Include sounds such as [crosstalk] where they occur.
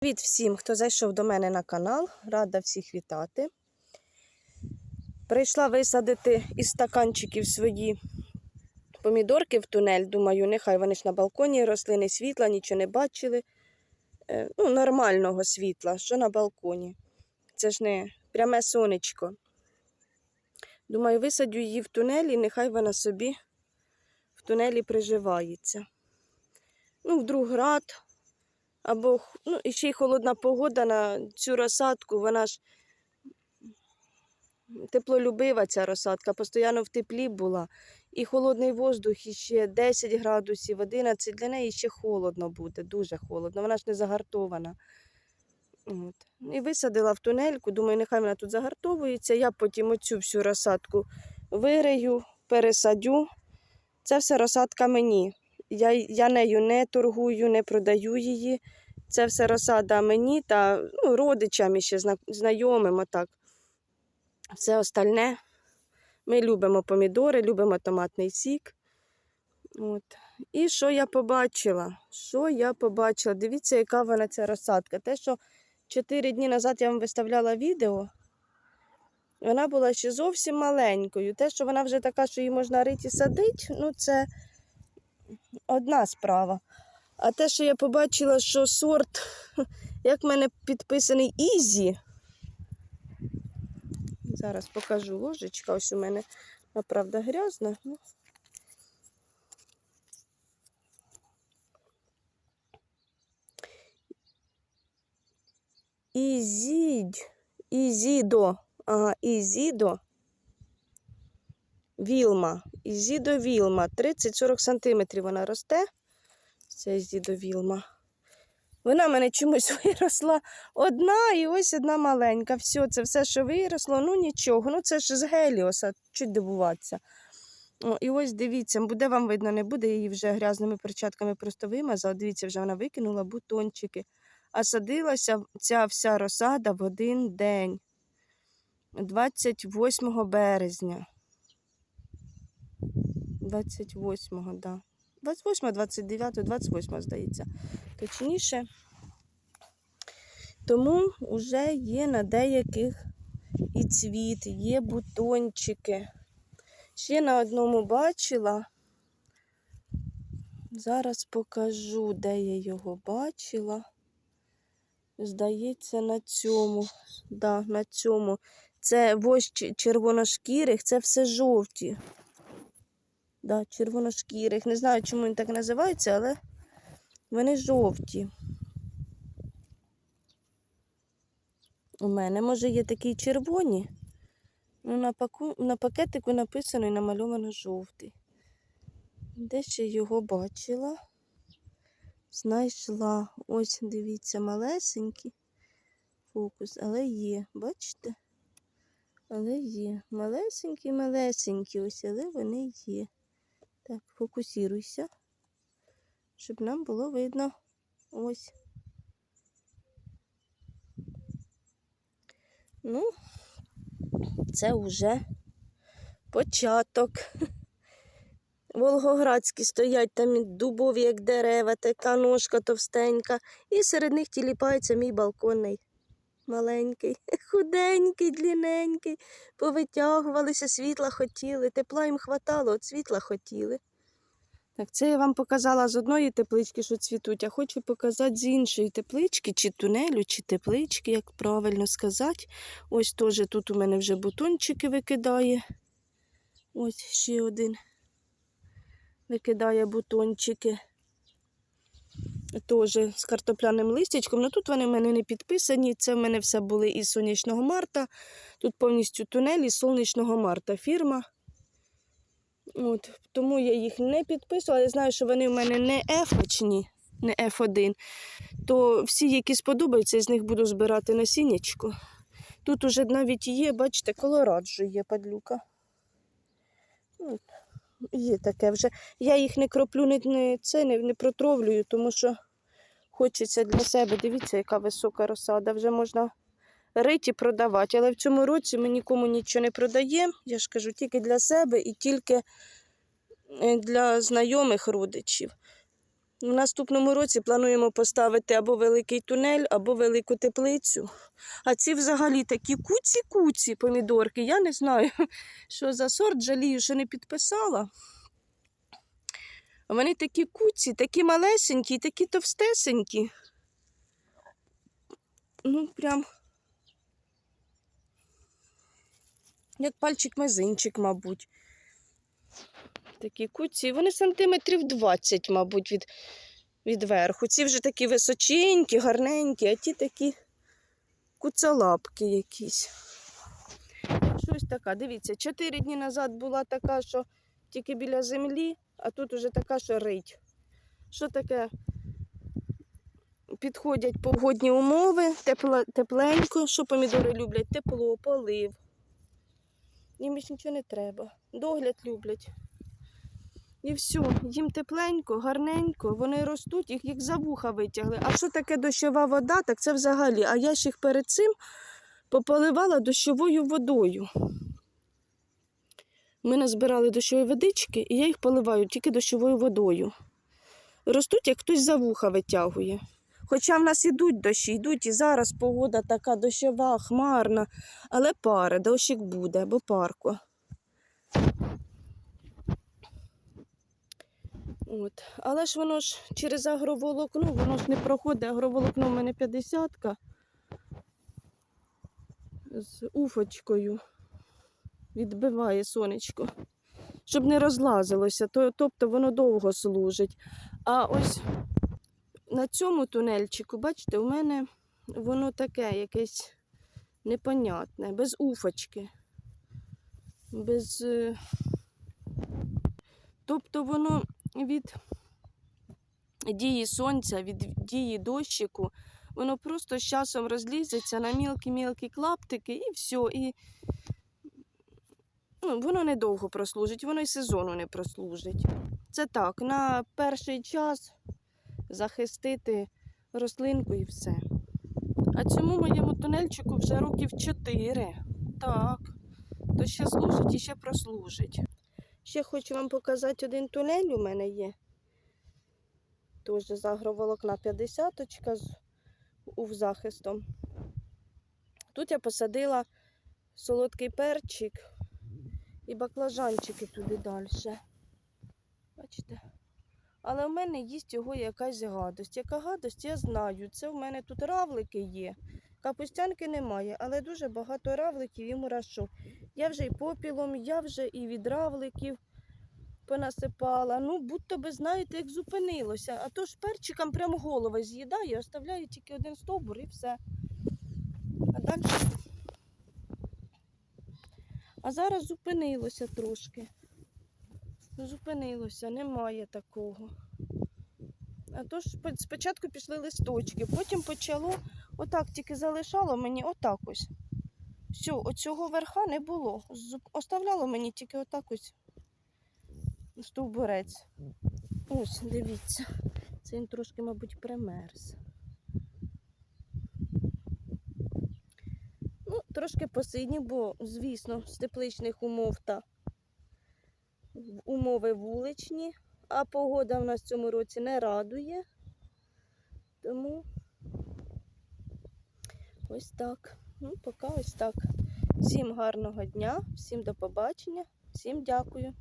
Привіт всім, хто зайшов до мене на канал. Рада всіх вітати. Прийшла висадити із стаканчиків свої помідорки в тунель. Думаю, нехай вони ж на балконі росли, не світла, нічого не бачили. Е, Ну, нормального світла, що на балконі. Це ж не пряме сонечко. Думаю, висадю її в тунелі, нехай вона собі в тунелі приживається. Ну, вдруг град, або ну, і ще й холодна погода на цю розсадку, вона ж теплолюбива ця розсадка, постійно в теплі була. І холодний воздух, і ще 10 градусів, 11, для неї ще холодно буде, дуже холодно, вона ж не загартована. От. І висадила в тунельку, думаю, нехай вона тут загартовується. Я потім оцю всю розсадку вирию, пересадю. Це все розсадка мені. Я, я нею не торгую, не продаю її. Це все розсада мені та ну, родичам ще знайомим. Отак. Все остальне. Ми любимо помідори, любимо томатний сік. От. І що я побачила? Що я побачила? Дивіться, яка вона ця розсадка. Те, що 4 дні назад я вам виставляла відео, вона була ще зовсім маленькою. Те, що вона вже така, що її можна рити і садити, ну це одна справа. А те, що я побачила, що сорт, [laughs] як в мене підписаний Ізі. Зараз покажу ложечка. Ось у мене, направда, грязна. Ізідь. Ізідо. Ага, Ізідо. Вілма. Ізідо Вілма. 30-40 сантиметрів вона росте. Це Ізідо Вілма. Вона в мене чомусь [laughs] виросла одна і ось одна маленька. Все, це все, що виросло, ну нічого. Ну це ж з Геліоса, чуть дивуватися. О, і ось дивіться, буде вам видно, не буде, її вже грязними перчатками просто вимазала. Дивіться, вже вона викинула бутончики. А садилася ця вся розсада в один день, 28 березня. 28-го, да. 28, 29, 28, здається. Точніше. Тому вже є на деяких і цвіт, є бутончики. Ще на одному бачила. Зараз покажу, де я його бачила. Здається, на цьому. Да, на цьому. Це вождь червоношкірих, це все жовті. Да, червоношкірих. Не знаю, чому він так називається, але вони жовті. У мене, може, є такі червоні. Ну, на, паку... на пакетику написано і намальовано жовтий. Де ще його бачила? Знайшла. Ось, дивіться, малесенький фокус, але є, бачите? Але є. Малесенькі, малесенькі ось, але вони є. Так, фокусіруйся, щоб нам було видно. Ось. Ну, це вже початок. Волгоградські стоять там дубові, як дерева, така ножка товстенька. І серед них тіліпається мій балконний. Маленький, [laughs] худенький, длінненький. Повитягувалися, світла хотіли, тепла їм хватало, от світла хотіли. Так, це я вам показала з одної теплички, що цвітуть, а хочу показати з іншої теплички, чи тунелю, чи теплички, як правильно сказати. Ось теж тут у мене вже бутончики викидає. Ось ще один викидає бутончики. Теж з картопляним листячком. Ну тут вони в мене не підписані. Це в мене все були із сонячного марта. Тут повністю тунель із сонячного марта фірма. От, тому я їх не підписувала. Я знаю, що вони в мене не F-очні, не F1. То всі, які сподобаються, з них буду збирати насіннячко. Тут уже навіть є, бачите, колораджо є падлюка. Є таке вже. Я їх не кроплю, не, не, це, не, не протровлюю, тому що хочеться для себе. Дивіться, яка висока розсада. Вже можна рити продавати. Але в цьому році ми нікому нічого не продаємо. Я ж кажу, тільки для себе і тільки е, для знайомих родичів. В наступному році плануємо поставити або великий тунель, або велику теплицю. А ці взагалі такі куці-куці помідорки. Я не знаю, [laughs] що за сорт, жалію, що не підписала. Вони такі куці, такі малесенькі, такі товстесенькі. Ну, прям. Як пальчик-мизинчик, мабуть. Такі куці. Вони сантиметрів 20, мабуть, від, від верху. Ці вже такі височенькі, гарненькі, а ті такі куцалапки якісь. Щось така. Дивіться, чотири дні назад була така, що тільки біля землі, а тут уже така, що рить. Що таке? Підходять погодні умови, тепло, тепленько, що помідори люблять, тепло, полив. Їм більше нічого не треба. Догляд люблять. І все, їм тепленько, гарненько, вони ростуть, їх як за вуха витягли. А що таке дощова вода, так це взагалі. А я ж їх перед цим пополивала дощовою водою. Ми назбирали дощові водички, і я їх поливаю тільки дощовою водою. Ростуть, як хтось за вуха витягує. Хоча в нас ідуть дощі, йдуть, і зараз погода така дощова, хмарна, але пари, дощик буде, бо парко. От. Але ж воно ж через агроволокно, воно ж не проходить. Агроволокно в мене 50 з уфочкою. Відбиває сонечко. Щоб не розлазилося, то, тобто воно довго служить. А ось на цьому тунельчику, бачите, у мене воно таке якесь непонятне, без уфочки. Без. е, Тобто воно від дії сонця, від дії дощику, воно просто з часом розлізеться на мілкі-мілкі клаптики і все. І ну, воно недовго прослужить, воно й сезону не прослужить. Це так, на перший час захистити рослинку і все. А цьому моєму тунельчику вже років 4. Так, то ще служить і ще прослужить. Ще хочу вам показати один тунель у мене є. Теж з агроволокна 50 з захистом. Тут я посадила солодкий перчик і баклажанчики туди далі. Бачите? Але в мене їсть його якась гадость. Яка гадость, я знаю. Це в мене тут равлики є. Капустянки немає, але дуже багато равликів і мурашок. Я вже і попілом, я вже і від равликів понасипала. Ну, будь-то би знаєте, як зупинилося. А то ж перчикам прямо голови з'їдає, оставляю тільки один стовбур і все. А далі. А зараз зупинилося трошки. Зупинилося, немає такого. А то ж спочатку пішли листочки, потім почало, отак тільки залишало мені отак ось. Все, оцього верха не було. Оставляло мені тільки отак ось стовбурець. Ось, дивіться. Це він трошки, мабуть, примерз. Ну, трошки посидні, бо, звісно, з тепличних умов та умови вуличні, а погода в нас в цьому році не радує. Тому ось так. Ну, поки ось так. Всім гарного дня, всім до побачення, всім дякую.